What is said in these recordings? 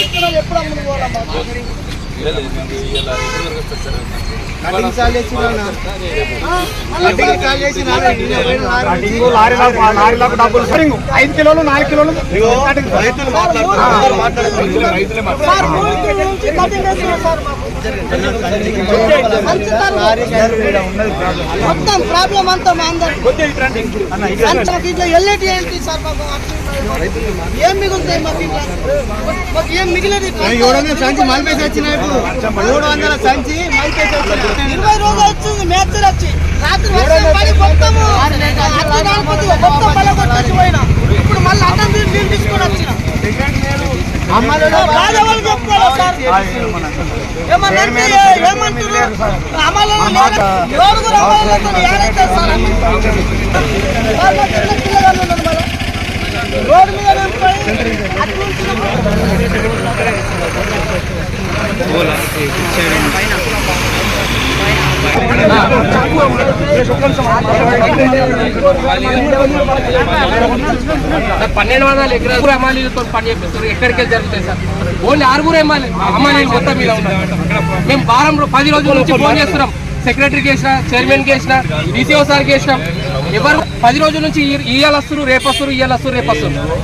ఎప్పుడు అమ్ముకోవాలమ్మా ఐదు కిలోలు నాలుగు కిలోలు. రైతులు. మొత్తం ప్రాబ్లం అంతా మా అందరికి ఇట్లా ఎల్ఐటి ఏంటి సార్ మాకు? ఏం మిగులుతాయి మాకు ఏం మిగిలేదు మూడు వందల సంచి ఇరవై రోజులు వచ్చింది మేచర్ వచ్చి రాత్రి పడి మొత్తము మొత్తం పోయినా ఇప్పుడు మళ్ళీ అన్నం నీళ్ళు తీసుకొని వచ్చిన? రోడ్డు మీద అట్లా ఉంటున్నాం. పన్నెండు వందల ఎకరాలు అమ్మాలీలతో పని చేపిస్తారు. ఎక్కడికి వెళ్ళి జరుగుతాయి సార్? ఓన్లీ ఆరుగురు అమ్మాలి అమ్మాలీలు మొత్తం మీద ఉన్నారు. మేము వారం పది రోజుల నుంచి ఫోన్ చేస్తున్నాం. సెక్రటరీకి వేసిన చైర్మన్కి వేసిన డీసీఓ సార్కి వేసినాం ఎవరు పది రోజుల నుంచి ఇవాళ ఇయ్యాల వస్తారు రేపు వస్తున్నారు ఇయ్యాల వస్తున్నారు రేపు వస్తున్నారు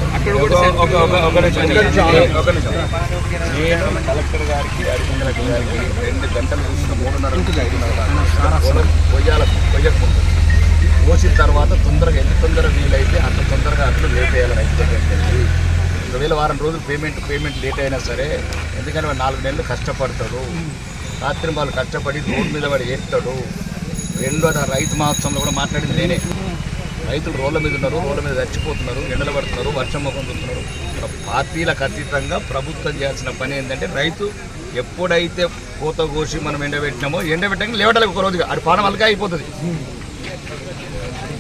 కలెక్టర్ గారికి రెండు గంటలు చూసిన మూడున్నర నుంచి ఐదున్నర కొయ్యాల కోసిన తర్వాత తొందరగా ఎంత తొందరగా వీలైతే అంత తొందరగా అట్లు లేట్ అయ్యాలి రైతు దగ్గరికి ఒకవేళ వారం రోజులు పేమెంట్ పేమెంట్ లేట్ అయినా సరే ఎందుకంటే నాలుగు నెలలు కష్టపడతారు రాత్రి వాళ్ళు కష్టపడి రోడ్డు మీద వాడు ఏస్తాడు రెండో రైతు మహోత్సవంలో కూడా మాట్లాడింది నేనే. రైతులు రోడ్ల మీద ఉన్నారు రోడ్ల మీద చచ్చిపోతున్నారు ఎండలు పడుతున్నారు వర్షం ముఖం చూస్తున్నారు. పార్టీలకు అతీతంగా ప్రభుత్వం చేయాల్సిన పని ఏంటంటే రైతు ఎప్పుడైతే కోత కోసి మనం ఎండబెట్టినామో ఎండబెట్టడానికి లేవడానికి ఒక రోజుగా. అది పానం అలగా అయిపోతుంది.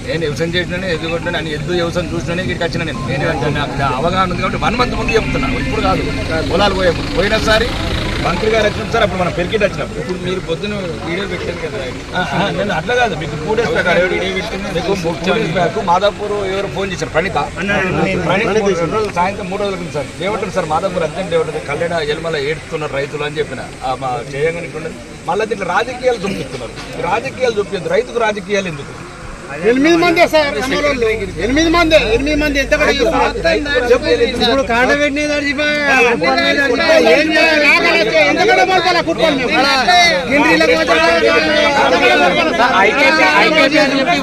నేను వ్యవసాయం చేసినానే ఎద్దు అని ఎద్దు వ్యవసాయం చూసినానే ఇక్కడికి వచ్చిన నేను. నేను అవగాహన ఉంది కాబట్టి వన్ మంత్ ముందు చెప్తున్నాను ఇప్పుడు కాదు. పొలాలు పోయే పోయినసారి మంత్రి గారు వచ్చిన సార్ అప్పుడు మనం పెరిగిట్ వచ్చినప్పుడు. ఇప్పుడు మీరు పొద్దున వీడియో పెట్టారు కదా నేను అట్లా కాదు మీకు టూ డేస్ బ్యాక్ వీడియో పెట్టింది మీకు టూ డేస్ బ్యాక్ మాదాపూర్ ఎవరు ఫోన్ చేశారు? ప్రణీత. ప్రణీత్ రెండు రోజులు సాయంత్రం మూడు రోజుల సార్. ఏమంటారు సార్ మాదాపూర్ అర్జెంట్ ఏమంటుంది కల్లెడ ఎల్మల ఏడుతున్నారు రైతులు అని చెప్పిన. మా ఇట్లుండదు మళ్ళీ దీంట్లో రాజకీయాలు చూపిస్తున్నారు. రాజకీయాలు చూపించదు రైతుకు రాజకీయాలు ఎందుకు? ఎనిమిది మంది సార్. ఎనిమిది మంది ఎనిమిది మంది ఎంత ఇప్పుడు కాండ పెట్టినది మీద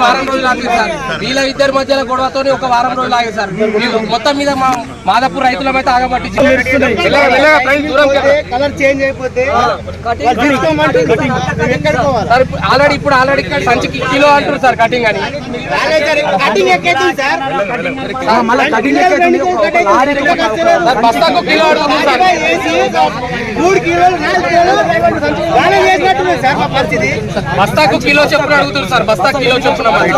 వారం రోజులు ఆగింది సార్. వీళ్ళ ఇద్దరి మధ్యలో గొడవతో ఒక వారం రోజులు ఆగింది సార్. మొత్తం మీద మా మాదాపూర్ రైతులం అయితే ఆగబట్టి కలర్ చేంజ్ అయిపోతే? సార్ ఆల్రెడీ ఇప్పుడు ఆల్రెడీ సంచికి కిలో అంటారు సార్ కటింగ్ అని. మూడు కిలోలు నాలుగు కిలోలు బాగానే చేసినట్టుంది సార్ మా పరిస్థితి. బస్తాకు కిలో చెప్పున అడుగుతుంది సార్ బస్తా కిలో చెప్పున మరి.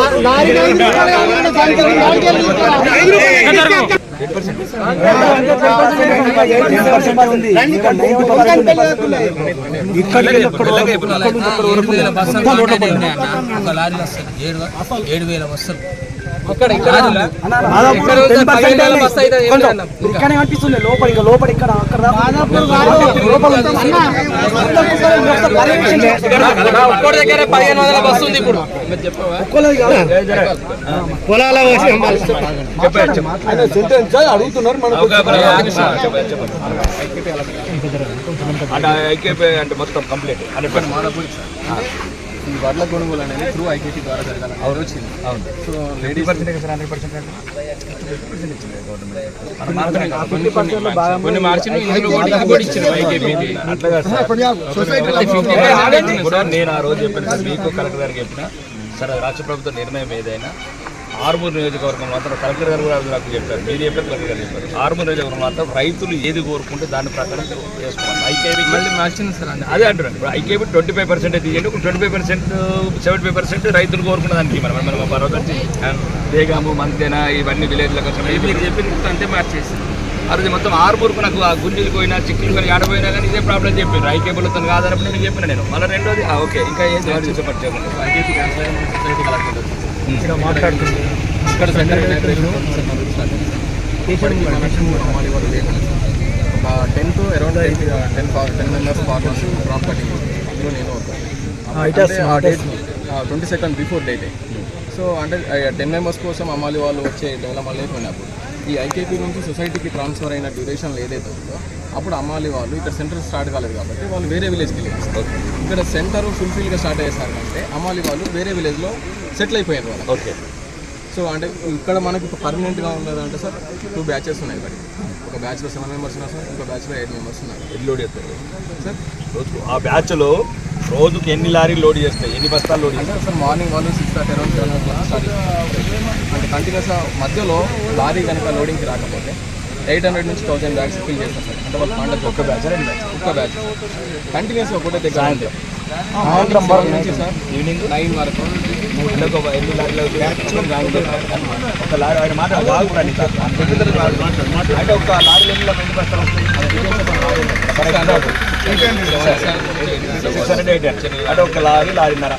లారీ ఐదు రూపాయలు కావాలంటే దానికి నాలుగు వేలు తీసుకోవాలి. వేల బస్తా ఇక్కడే కనిపిస్తుంది లోపల ఇంకా లోపల ఇక్కడ అక్కడ లోపల ఉంటుంది. నా ఒక్కడి దగ్గర పదిహేను వందల బస్సు ఉంది ఇప్పుడు. పొలాల పోసి అంటే ఐకేపీ అంటే మొత్తం కంప్లీట్. ఈ వడ్ల కొనుగోలు అనేది త్రూ ఐకేటీ ద్వారా జరగాలి అది వచ్చింది అవును so eighty percent sir hundred percent అంటే కొన్ని మార్చిన నేను ఆ రోజు చెప్పాను సార్ మీకు కలెక్టర్ గారికి చెప్పిన సరే రాష్ట్ర ప్రభుత్వ నిర్ణయం ఏదైనా ఆర్మూర్ నియోజకవర్గం మాత్రం కలెక్టర్ గారు కూడా నాకు చెప్పారు. మీరు చెప్పారు కలెక్టర్ గారు చెప్పారు. ఆర్మూర్ నియోజకవర్గం మాత్రం రైతులు ఏది కోరుకుంటే దాని ప్రకారం చేసుకోవాలి ఐకేబీ మళ్ళీ మార్చింది సార్ అన్న అదే అంటున్నాను. ఇప్పుడు ఐకేబీ ట్వంటీ ఫైవ్ పర్సెంట్ తీయండి ఒక twenty five percent seventy five percent రైతులు కోరుకున్న దానికి మనం మనం పర్వతం బేగాము మంతేనా ఇవన్నీ విలేజ్లకు మీరు చెప్పిన అంతే మార్చేసి అది మొత్తం ఆరుమూరుకు నాకు ఆ గుండెలు పోయినా చిక్కులు పోయినా ఆడపోయినా కానీ ఇదే ప్రాబ్లం చెప్పారు. ఐ కేబుల్ తను కాదనప్పుడు నేను చెప్పిన నేను. మళ్ళీ రెండోది ఆ, ఓకే. ఇంకా ఏం చెప్పండి ఇక్కడ మాట్లాడుతుంది. ఇక్కడ ఒక ten to around ten ten members farmers crop cutting అందులో నేను date twenty second before date so అంటే టెన్ మెంబర్స్ కోసం అమ్మాలి వాళ్ళు వచ్చే డెవలప్ లేకపోయినప్పుడు ఈ ఐకేపీ నుంచి సొసైటీకి ట్రాన్స్ఫర్ అయిన డ్యూరేషన్ ఏదైతే ఉందో అప్పుడు అమ్మాలి వాళ్ళు ఇక్కడ సెంటర్ స్టార్ట్ కాలేదు కాబట్టి వాళ్ళు వేరే విలేజ్కి వెళ్ళారు. ఇక్కడ సెంటర్ ఫుల్ఫిల్గా స్టార్ట్ అయ్యేసారు అంటే అమ్మాలి వాళ్ళు వేరే విలేజ్లో సెటిల్ అయిపోయారు వాళ్ళు. ఓకే సో అంటే ఇక్కడ మనకి పర్మనెంట్గా ఉండదు అంటే సార్ టూ బ్యాచెస్ ఉన్నాయి మరి. ఒక బ్యాచ్లో సెవెన్ మెంబర్స్ ఉన్నారు సార్ ఇంకో బ్యాచ్లో ఎయిట్ మెంబర్స్ ఉన్నారు. ఎన్ని లోడ్ చేస్తారు? సార్? రోజుకు ఆ బ్యాచ్లో రోజుకి ఎన్ని లారీలు లోడ్ చేస్తాయి? ఎన్ని బస్తాలు లోడ్ అంటే సార్ మార్నింగ్ వాళ్ళు six thirty around seven o'clock start అంటే కంటిన్యూస్గా మధ్యలో లారీ కనుక లోడింగ్కి రాకపోతే ఎయిట్ హండ్రెడ్ నుంచి థౌసండ్ బ్యాగ్స్ ఫిల్ చేస్తారు సార్ అంటే వాళ్ళ పండుగ ఒక్క బ్యాచ్ ఒక్క బ్యాచ్ కంటిన్యూస్గా ఒకటే దగ్గర ఉంటుంది సాయంత్రం వరకు నుంచి సార్ ఈవినింగ్ నైన్ వరకు ఒక ఎన్ని లారీలు? ఒక లారీ ఆయన మాట బాగుండండి సార్ అంటే ఒక లారీలు ఎన్ని ఎన్ని బస్తాలు వస్తాయి అంటే ఒక లారీ లారీన్నర